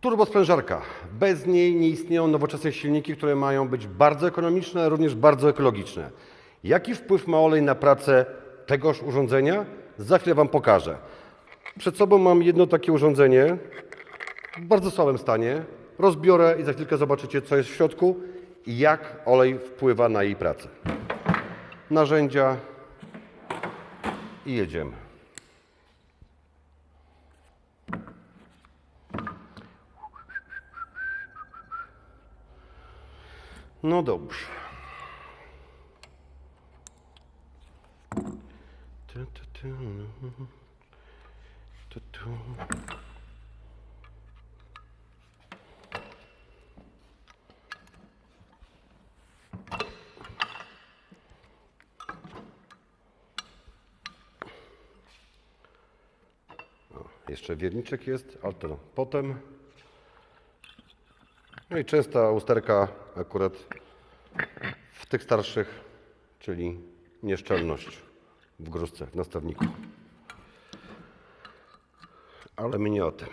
Turbosprężarka. Bez niej nie istnieją nowoczesne silniki, które mają być bardzo ekonomiczne, ale również bardzo ekologiczne. Jaki wpływ ma olej na pracę tegoż urządzenia? Za chwilę Wam pokażę. Przed sobą mam jedno takie urządzenie w bardzo słabym stanie. Rozbiorę i za chwilkę zobaczycie, co jest w środku i jak olej wpływa na jej pracę. Narzędzia i jedziemy. No dobrze. Tu, tu, tu. Tu, tu. O, Jeszcze wierniczek jest, ale to potem. No i częsta usterka akurat w tych starszych, czyli nieszczelność w gruszce, w nastawniku. Ale my nie o tym.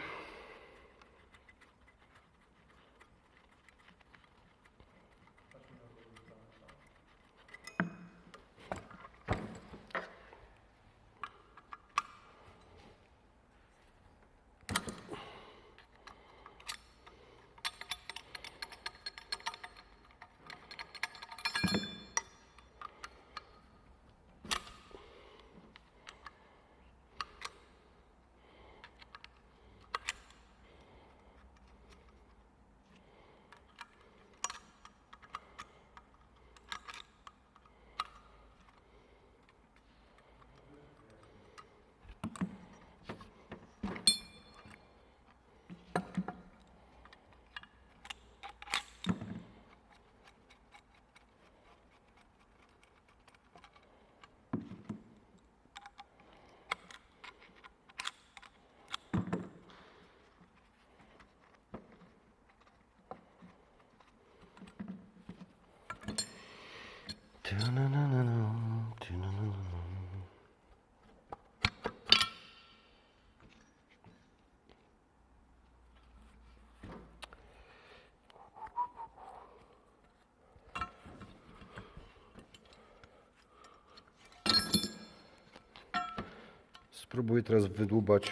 Spróbuję teraz wydłubać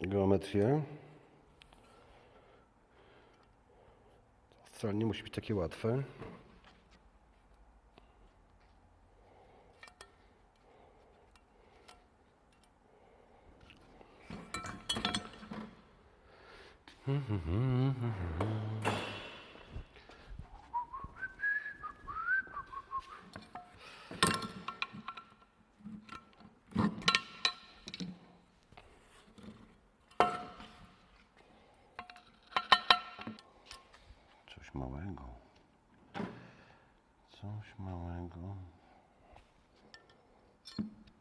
geometrię. Wcale nie musi być takie łatwe. Coś małego. Coś małego.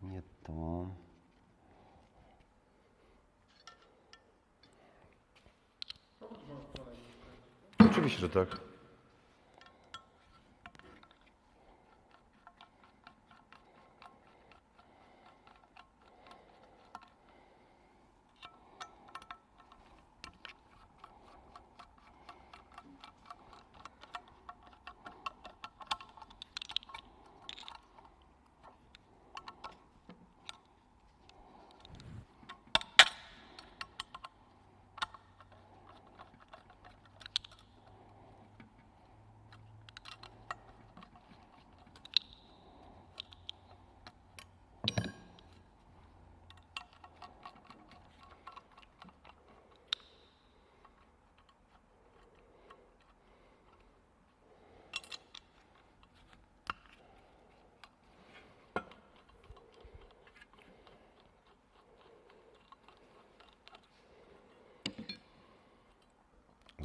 Nie to. Oczywiście, że tak.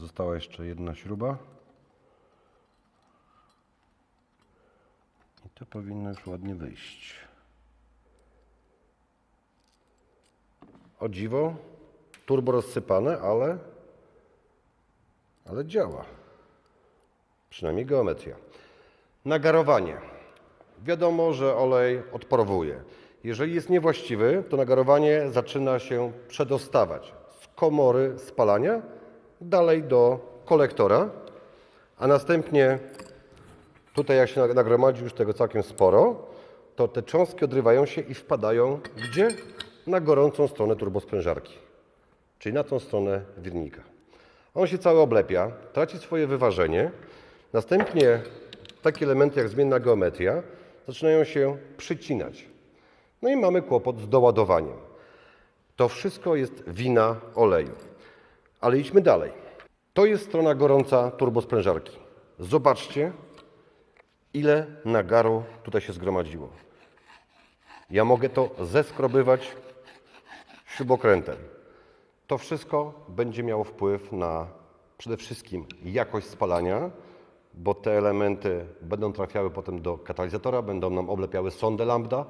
Została jeszcze jedna śruba. I to powinno już ładnie wyjść. O dziwo, turbo rozsypane, ale, ale działa. Przynajmniej geometria. Nagarowanie. Wiadomo, że olej odparowuje. Jeżeli jest niewłaściwy, to nagarowanie zaczyna się przedostawać. Z komory spalania, dalej do kolektora, a następnie tutaj jak się nag- nagromadzi już tego całkiem sporo, to te cząstki odrywają się i wpadają gdzie? Na gorącą stronę turbosprężarki, czyli na tą stronę wirnika. On się cały oblepia, traci swoje wyważenie, następnie takie elementy jak zmienna geometria zaczynają się przycinać. No i mamy kłopot z doładowaniem. To wszystko jest wina oleju. Ale idźmy dalej. To jest strona gorąca turbosprężarki. Zobaczcie, ile nagaru tutaj się zgromadziło. Ja mogę to zeskrobywać śrubokrętem. To wszystko będzie miało wpływ na przede wszystkim jakość spalania, bo te elementy będą trafiały potem do katalizatora, będą nam oblepiały sondę lambda.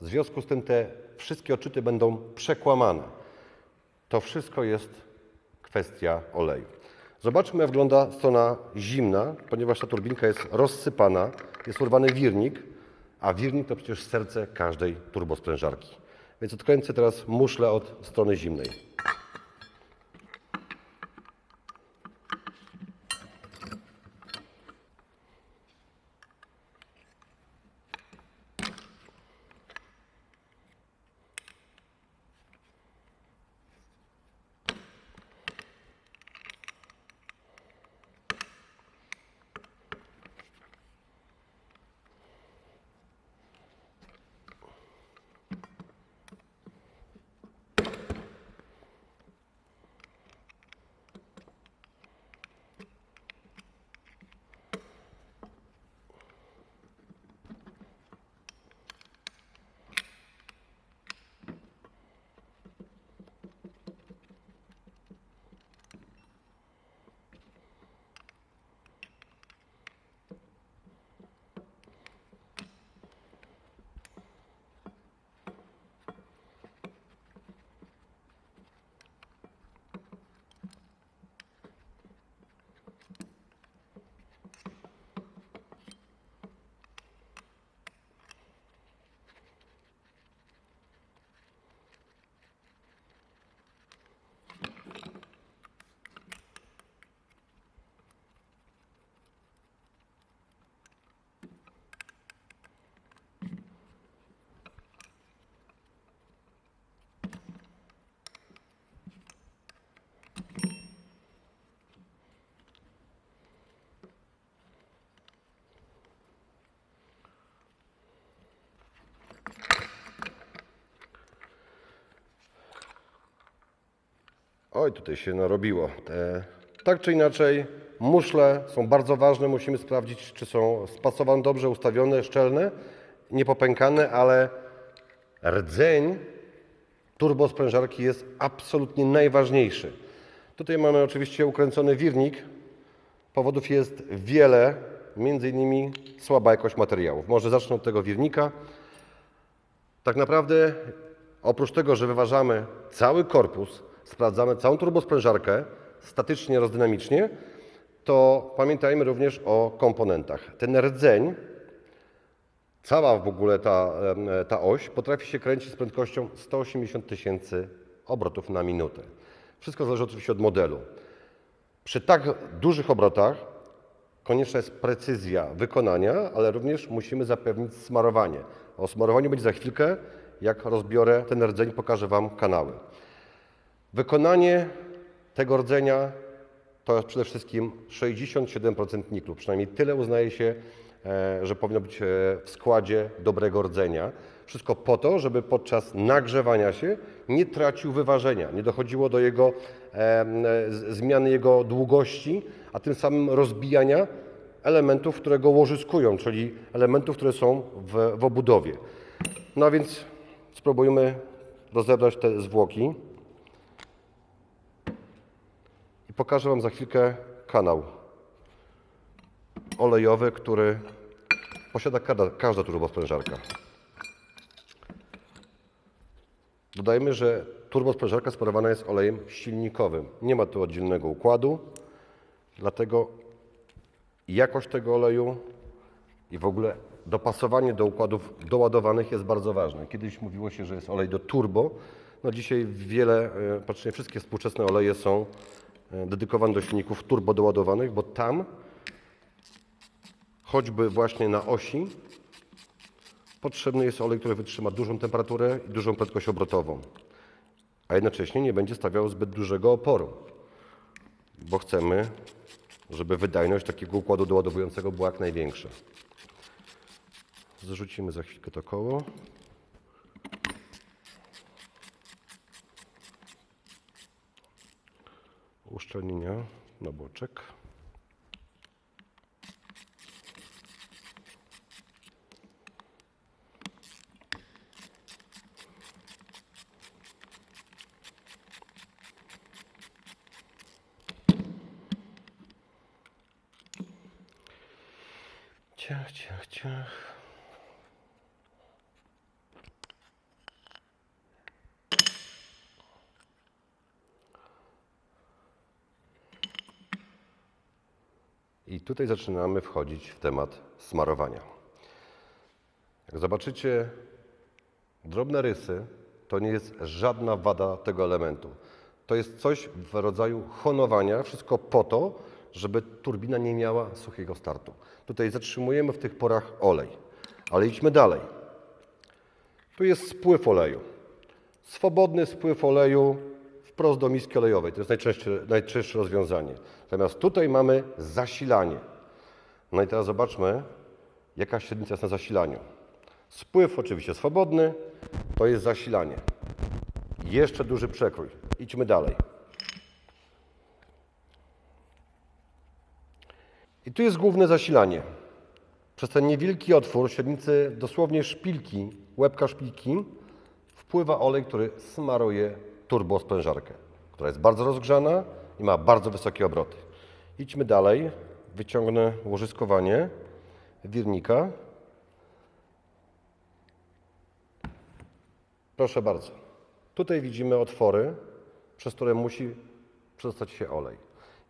W związku z tym te wszystkie odczyty będą przekłamane. To wszystko jest kwestia oleju. Zobaczmy, jak wygląda strona zimna, ponieważ ta turbinka jest rozsypana, jest urwany wirnik, a wirnik to przecież serce każdej turbosprężarki. Więc odkręcę teraz muszlę od strony zimnej. Oj, tutaj się narobiło. E, tak czy inaczej, muszle są bardzo ważne. Musimy sprawdzić, czy są spasowane dobrze, ustawione, szczelne, niepopękane, ale rdzeń turbosprężarki jest absolutnie najważniejszy. Tutaj mamy oczywiście ukręcony wirnik. Powodów jest wiele, między innymi słaba jakość materiałów. Może zacznę od tego wirnika. Tak naprawdę, oprócz tego, że wyważamy cały korpus, sprawdzamy całą turbosprężarkę statycznie, aerodynamicznie, to pamiętajmy również o komponentach. Ten rdzeń, cała w ogóle ta, ta oś potrafi się kręcić z prędkością 180 tysięcy obrotów na minutę. Wszystko zależy oczywiście od modelu. Przy tak dużych obrotach konieczna jest precyzja wykonania, ale również musimy zapewnić smarowanie. O smarowaniu będzie za chwilkę, jak rozbiorę ten rdzeń, pokażę Wam kanały. Wykonanie tego rdzenia to przede wszystkim 67% niklu. Przynajmniej tyle uznaje się, e, że powinno być e, w składzie dobrego rdzenia. Wszystko po to, żeby podczas nagrzewania się nie tracił wyważenia, nie dochodziło do jego e, zmiany jego długości, a tym samym rozbijania elementów, które go łożyskują, czyli elementów, które są w, w obudowie. No a więc spróbujmy rozebrać te zwłoki. I pokażę Wam za chwilkę kanał olejowy, który posiada każda, każda turbosprężarka. Dodajmy, że turbosprężarka sparowana jest olejem silnikowym. Nie ma tu oddzielnego układu, dlatego jakość tego oleju i w ogóle dopasowanie do układów doładowanych jest bardzo ważne. Kiedyś mówiło się, że jest olej do turbo, No dzisiaj wiele, e, praktycznie wszystkie współczesne oleje są e, dedykowane do silników turbodoładowanych, bo tam choćby właśnie na osi potrzebny jest olej, który wytrzyma dużą temperaturę i dużą prędkość obrotową, a jednocześnie nie będzie stawiał zbyt dużego oporu, bo chcemy, żeby wydajność takiego układu doładowującego była jak największa. Zrzucimy za chwilkę to koło. Uszczelnienia na boczek. Ciach, ciach, ciach. I tutaj zaczynamy wchodzić w temat smarowania. Jak zobaczycie, drobne rysy to nie jest żadna wada tego elementu. To jest coś w rodzaju honowania, wszystko po to, żeby turbina nie miała suchego startu. Tutaj zatrzymujemy w tych porach olej, ale idźmy dalej. Tu jest spływ oleju. Swobodny spływ oleju wprost do miski olejowej. To jest najczęstsze, najczęstsze rozwiązanie. Natomiast tutaj mamy zasilanie. No i teraz zobaczmy, jaka średnica jest na zasilaniu. Spływ oczywiście swobodny, to jest zasilanie. Jeszcze duży przekrój. Idźmy dalej. I tu jest główne zasilanie. Przez ten niewielki otwór, średnicy dosłownie szpilki, łebka szpilki, wpływa olej, który smaruje turbosprężarkę, która jest bardzo rozgrzana i ma bardzo wysokie obroty. Idźmy dalej. Wyciągnę łożyskowanie wirnika. Proszę bardzo. Tutaj widzimy otwory, przez które musi przedostać się olej.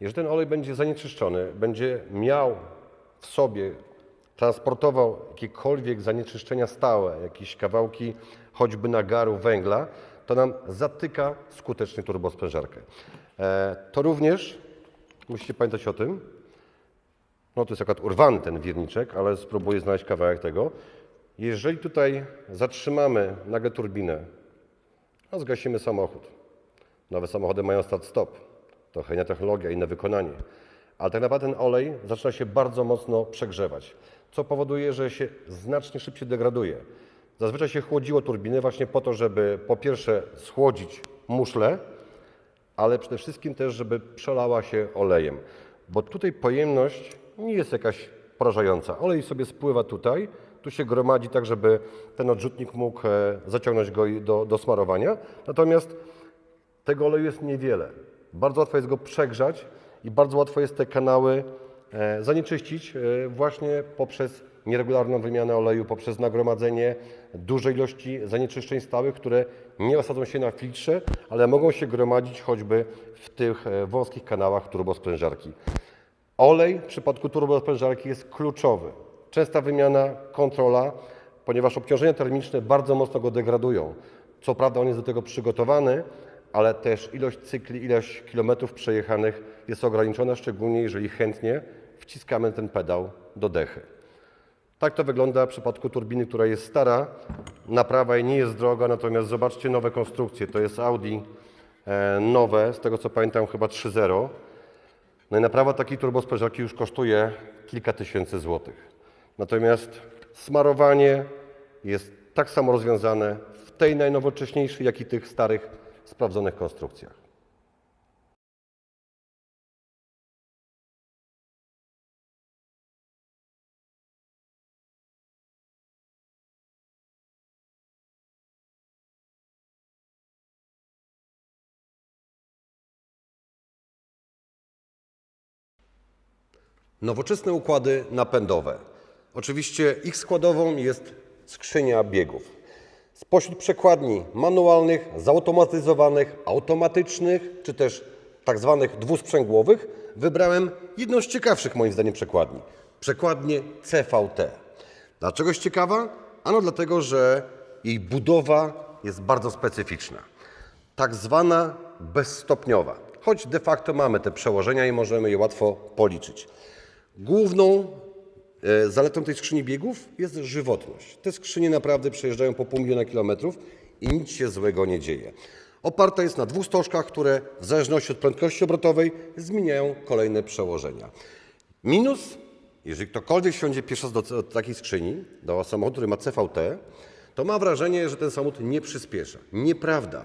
Jeżeli ten olej będzie zanieczyszczony, będzie miał w sobie, transportował jakiekolwiek zanieczyszczenia stałe, jakieś kawałki choćby nagaru węgla, to nam zatyka skutecznie turbosprężarkę. E, to również musicie pamiętać o tym, no to jest akurat urwany ten wirniczek, ale spróbuję znaleźć kawałek tego. Jeżeli tutaj zatrzymamy nagle turbinę, a zgasimy samochód. Nowe samochody mają start-stop. Trochę inna technologia, inne wykonanie. Ale tak naprawdę ten olej zaczyna się bardzo mocno przegrzewać, co powoduje, że się znacznie szybciej degraduje. Zazwyczaj się chłodziło turbiny właśnie po to, żeby po pierwsze schłodzić muszlę, ale przede wszystkim też, żeby przelała się olejem. Bo tutaj pojemność nie jest jakaś porażająca. Olej sobie spływa tutaj, tu się gromadzi tak, żeby ten odrzutnik mógł e, zaciągnąć go do, do smarowania. Natomiast tego oleju jest niewiele. Bardzo łatwo jest go przegrzać i bardzo łatwo jest te kanały e, zanieczyścić e, właśnie poprzez nieregularną wymianę oleju, poprzez nagromadzenie dużej ilości zanieczyszczeń stałych, które nie osadzą się na filtrze, ale mogą się gromadzić choćby w tych e, wąskich kanałach turbosprężarki. Olej w przypadku turbosprężarki jest kluczowy. Częsta wymiana, kontrola, ponieważ obciążenia termiczne bardzo mocno go degradują. Co prawda on jest do tego przygotowany, ale też ilość cykli, ilość kilometrów przejechanych jest ograniczona, szczególnie jeżeli chętnie wciskamy ten pedał do dechy. Tak to wygląda w przypadku turbiny, która jest stara. Naprawa jej nie jest droga, natomiast zobaczcie nowe konstrukcje. To jest Audi e, nowe, z tego co pamiętam chyba 3.0. No i naprawa takiej turbosprężarki już kosztuje kilka tysięcy złotych. Natomiast smarowanie jest tak samo rozwiązane w tej najnowocześniejszej, jak i tych starych, sprawdzonych konstrukcjach. Nowoczesne układy napędowe. Oczywiście ich składową jest skrzynia biegów. Spośród przekładni manualnych, zautomatyzowanych, automatycznych, czy też tak zwanych dwusprzęgłowych, wybrałem jedną z ciekawszych moim zdaniem przekładni. Przekładnię CVT. Dlaczego jest ciekawa? Ano dlatego, że jej budowa jest bardzo specyficzna. tak zwana bezstopniowa, choć de facto mamy te przełożenia i możemy je łatwo policzyć. Główną e, zaletą tej skrzyni biegów jest żywotność. Te skrzynie naprawdę przejeżdżają po pół miliona kilometrów i nic się złego nie dzieje. Oparta jest na dwóch stożkach, które w zależności od prędkości obrotowej zmieniają kolejne przełożenia. Minus, jeżeli ktokolwiek wsiądzie do, do takiej skrzyni, do samochodu, który ma CVT, to ma wrażenie, że ten samochód nie przyspiesza. Nieprawda.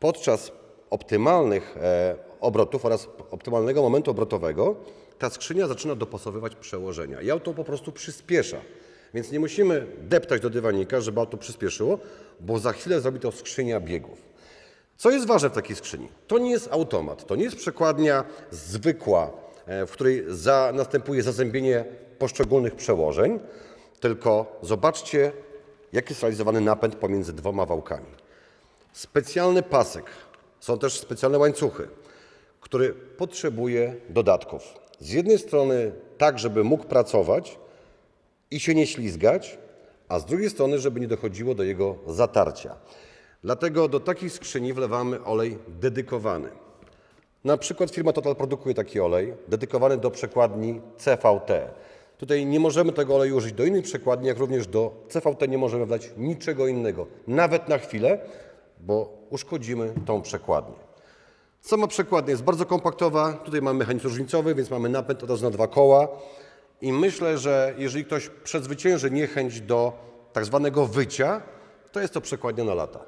Podczas optymalnych e, obrotów oraz optymalnego momentu obrotowego ta skrzynia zaczyna dopasowywać przełożenia i auto po prostu przyspiesza. Więc nie musimy deptać do dywanika, żeby auto przyspieszyło, bo za chwilę zrobi to skrzynia biegów. Co jest ważne w takiej skrzyni? To nie jest automat, to nie jest przekładnia zwykła, e, w której za, następuje zazębienie poszczególnych przełożeń, tylko zobaczcie, jaki jest realizowany napęd pomiędzy dwoma wałkami. Specjalny pasek, są też specjalne łańcuchy, który potrzebuje dodatków. Z jednej strony tak, żeby mógł pracować i się nie ślizgać, a z drugiej strony, żeby nie dochodziło do jego zatarcia. Dlatego do takiej skrzyni wlewamy olej dedykowany. Na przykład firma Total produkuje taki olej dedykowany do przekładni CVT. Tutaj nie możemy tego oleju użyć do innych przekładni, jak również do CVT nie możemy wlać niczego innego, nawet na chwilę, bo uszkodzimy tą przekładnię. Sama przekładnia jest bardzo kompaktowa. Tutaj mamy mechanizm różnicowy, więc mamy napęd od razu na dwa koła. I myślę, że jeżeli ktoś przezwycięży niechęć do tak zwanego wycia, to jest to przekładnia na lata.